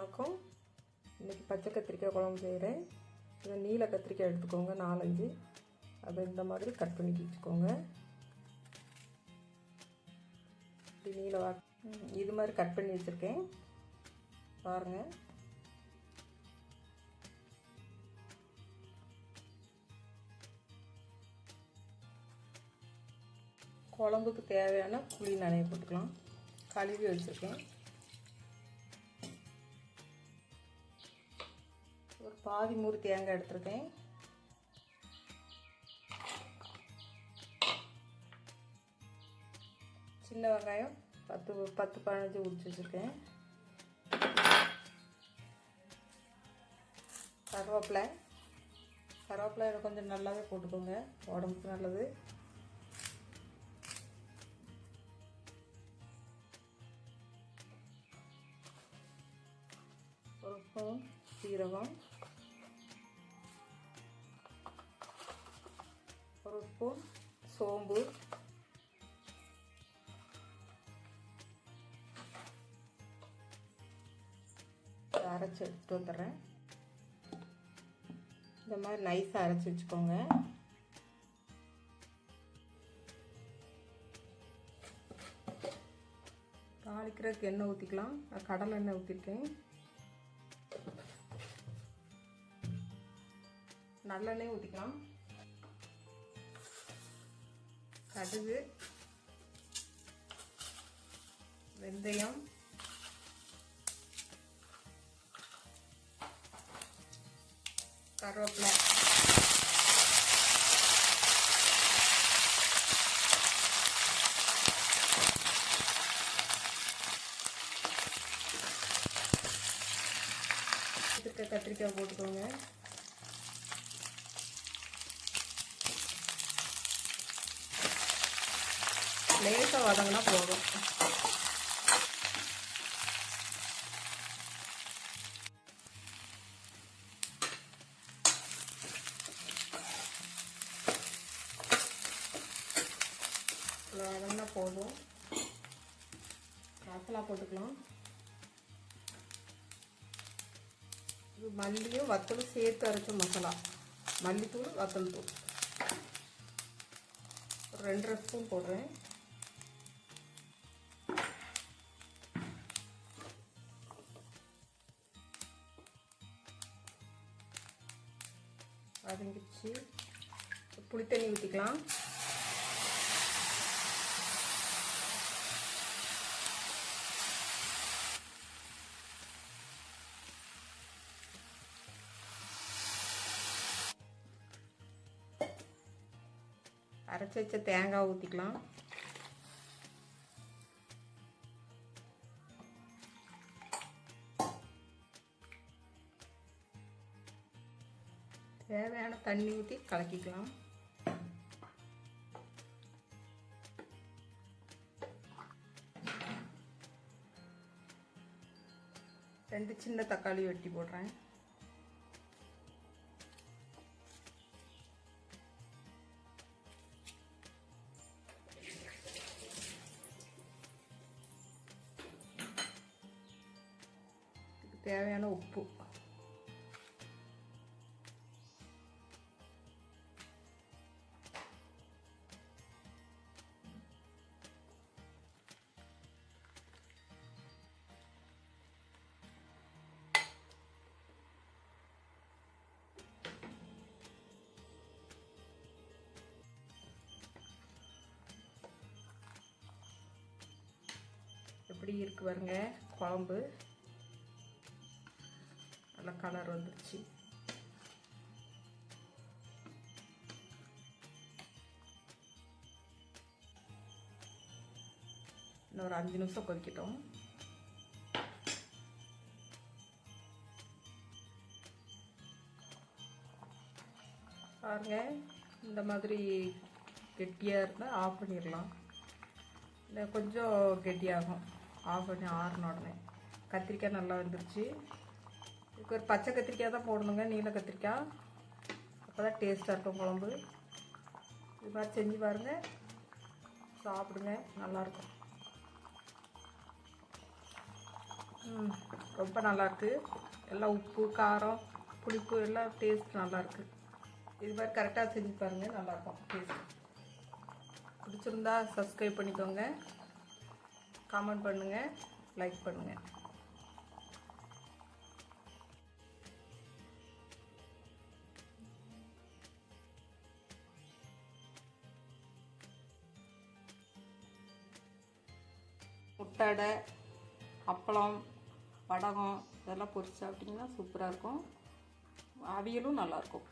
வணக்கம் இன்றைக்கி பச்சை கத்திரிக்காய் குழம்பு செய்கிறேன் இதை நீல கத்திரிக்காய் எடுத்துக்கோங்க நாலஞ்சு. அதை இந்த மாதிரி கட் பண்ணி வச்சுக்கோங்க. இப்படி நீல வா இது மாதிரி கட் பண்ணி வச்சுருக்கேன். பாருங்கள் குழம்புக்கு தேவையான புளி நனைய போட்டுக்கலாம். கழுவி வச்சுருக்கேன். பாதி மூறு தேங்காய் எடுத்திருக்கேன். சின்ன வெங்காயம் பத்து பத்து பதினஞ்சு உரிச்சு வச்சுருக்கேன். கருவேப்பிலை. கருவேப்பிலை இதை கொஞ்சம் நல்லாவே போட்டுக்கோங்க. உடம்புக்கு நல்லது. ஒரு ஸ்பூன் சீரகம். ஸ்பூன் சோம்பு. அரைச்சி எடுத்துட்டு வந்துடுறேன். இந்த மாதிரி நைஸாக அரைச்சி வச்சுக்கோங்க. தாளிக்கிறதுக்கு எண்ணெய் ஊற்றிக்கலாம் நான் கடலை எண்ணெய் ஊற்றிருக்கேன் நல்லெண்ணெய் ஊற்றிக்கலாம் கடுகு வெந்தயம் கருவேப்பிலை. கத்திரிக்காய் போட்டுக்கோங்க. லேசாக வதங்கினா போதும். வதங்கினா போதும். மசாலா போட்டுக்கலாம். இது மல்லியும் வத்தலும் சேர்த்து அரைச்ச மசாலா. மல்லித்தூள் வத்தல் தூள் ரெண்டரை ஸ்பூன் போடுறேன். வதங்கிடுச்சு. புளி தண்ணி ஊற்றிக்கலாம் அரைச்சி வச்ச தேங்காய் ஊற்றிக்கலாம் தேவையான தண்ணி ஊற்றி கலக்கிக்கலாம். ரெண்டு சின்ன தக்காளி வெட்டி போடுறேன். தேவையான உப்பு. எப்படி இருக்கு பாருங்க குழம்பு. நல்ல கலர் வந்துருச்சு. இன்னும் ஒரு அஞ்சு நிமிஷம் கொதிக்கட்டும். பாருங்க இந்த மாதிரி கெட்டியாக இருந்தால் ஆஃப் பண்ணிடலாம். இல்லை கொஞ்சம் கெட்டியாகும். ஆஃப் பண்ணி ஆறின உடனே. கத்திரிக்காய் நல்லா வந்துருச்சு. இதுக்கு ஒரு பச்சை கத்திரிக்காய் தான் போடணுங்க நீல கத்திரிக்காய். அப்போ தான் டேஸ்ட்டாக இருக்கும் குழம்பு. இது மாதிரி செஞ்சு பாருங்கள் சாப்பிடுங்க நல்லாயிருக்கும் ம், ரொம்ப நல்லாயிருக்கு எல்லாம் உப்பு காரம் புளிப்பு எல்லாம் டேஸ்ட் நல்லாயிருக்கு இது மாதிரி கரெக்டாக செஞ்சு பாருங்கள் நல்லாயிருக்கும் டேஸ்ட் பிடிச்சிருந்தா சப்ஸ்கிரைப் பண்ணிக்கோங்க. கமெண்ட் பண்ணுங்கள் லைக் பண்ணுங்கள் முட்டடை அப்பளம் வடகம் இதெல்லாம் பொரிச்சு சாப்பிட்டிங்கன்னா சூப்பராக இருக்கும். அவியலும் நல்லாயிருக்கும்